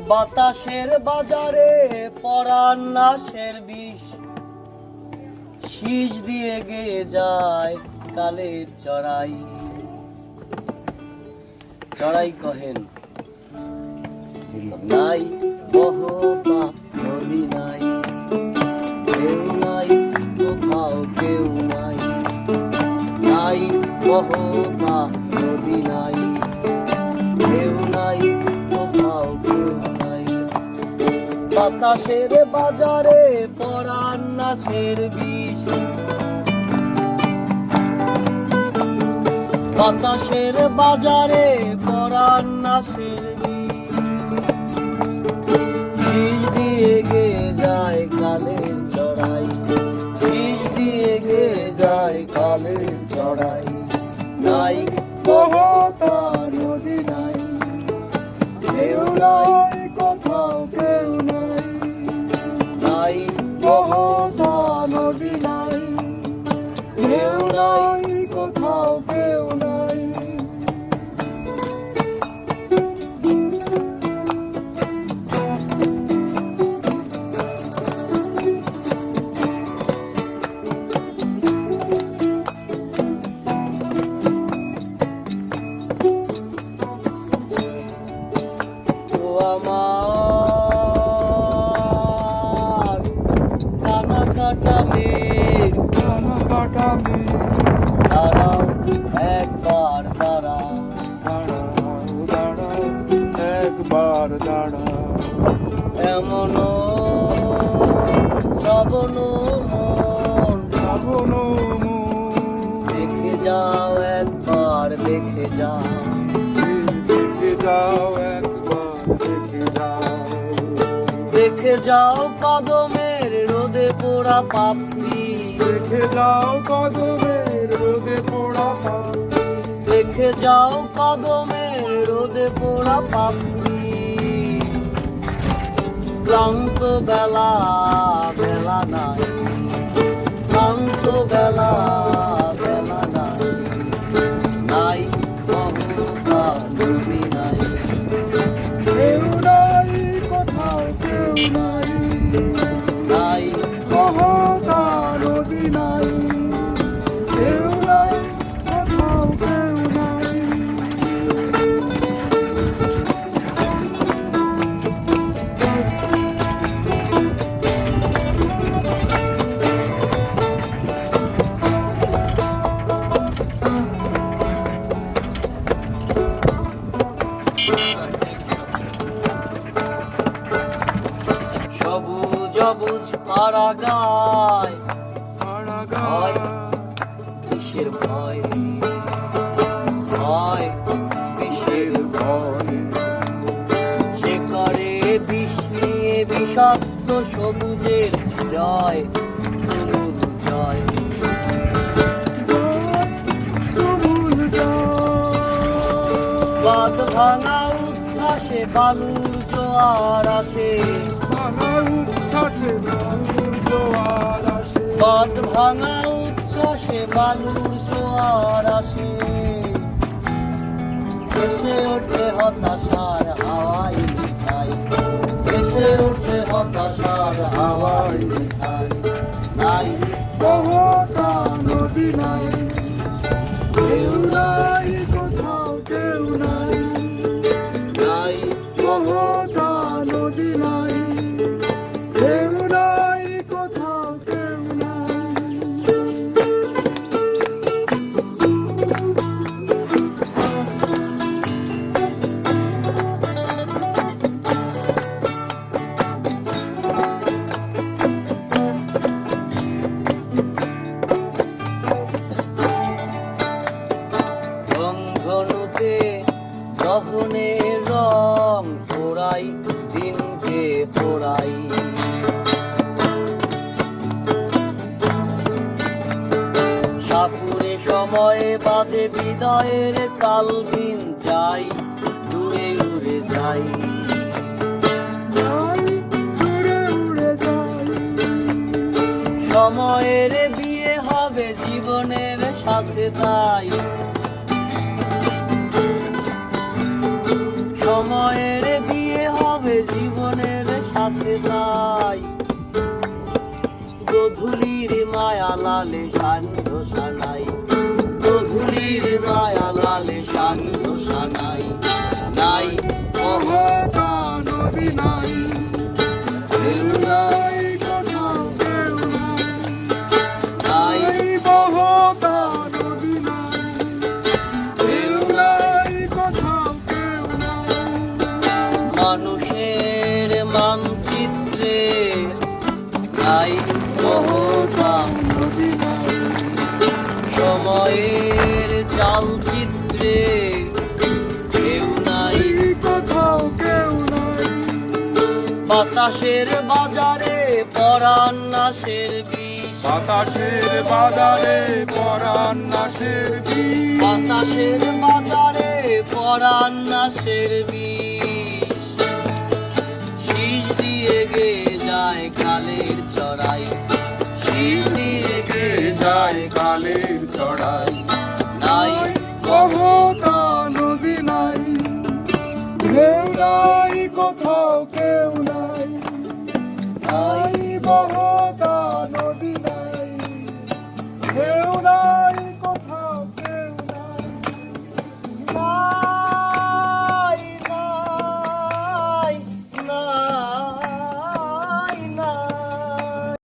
বাতাসের বাজারে পরাণ নাশের বিষ। শীষ দিয়ে গেয়ে যায় কালের চড়াই। চড়াই কহেন, নাই বহতা নদী নাই। কেউ নাই, কোথাও কেউ নাই। নাই বহতা নদী নাই। কেউ নাই বাতাসের বাজারে পরাণ নাশের বিষ। বাতাসের বাজারে পরাণ নাশের শীষ দিয়ে গে যায় কালের চড়াই। শীষ দিয়ে গে যায় কালের চড়াই। নাই নদী নাই কেউ নাই আমার। কানা কাটা মেঘ। কানা কাটা মেঘ। দাঁড়াও একবার দাঁড়াও। দাঁড়াও দাঁড়াও একবার দাঁড়াও। এমন শ্রবণ মন। শ্রাবণ দেখে যাও একবার দেখে যাও। দেখে যাও দেখে যাও কদমের রোদে পোড়া পাপড়ি দেখে যাও কদমের রোদে পোড়া পাপড়ি দেখে যাও কদমের রোদে পোড়া পাপড়ি ক্লান্ত বেলা বেলা নাই। পাড়া গায়। কিসের ভয়? ভয় কিসের ভয়? সে করে বিষ নিয়ে বিষাক্ত সবুজের জয় জয়। বাদ ভাঙা উচ্ছ্বাসে বালুর জোয়ার আসে। বাংলার উচ্ছ্বাসে বাদ ভাঙা উচ্ছ্বাসে বালুর জোয়ার আসে। এসে ওঠে হতাশার হাওয়াই মিঠাই। এসে ওঠে হতাশার হাওয়াই মিঠাই। নাই মহতা নদী নাই। কেউ বাজে বিদায়ের কালবিন যাই দূরে উড়ে যাই। সময়ের বিয়ে হবে জীবনের সাথে তাই। সময়ের বিয়ে হবে জীবনের সাথে তাই। গধুলির মায়া লালে সান নাই বহুতা সময়ের চালচিত্রে কেউ নাই। কোথাও কেউ নাই। বাতাসের বাজারে পরাণ নাশের বিষ। বাতাসের বাজারে পরাণ নাশের বীজ বাতাসের বাজারে পরাণ নাশের বিষ। শীষ দিয়ে গে যায় কালের চড়াই। দিয়ে গে যায় কালের চড়াই।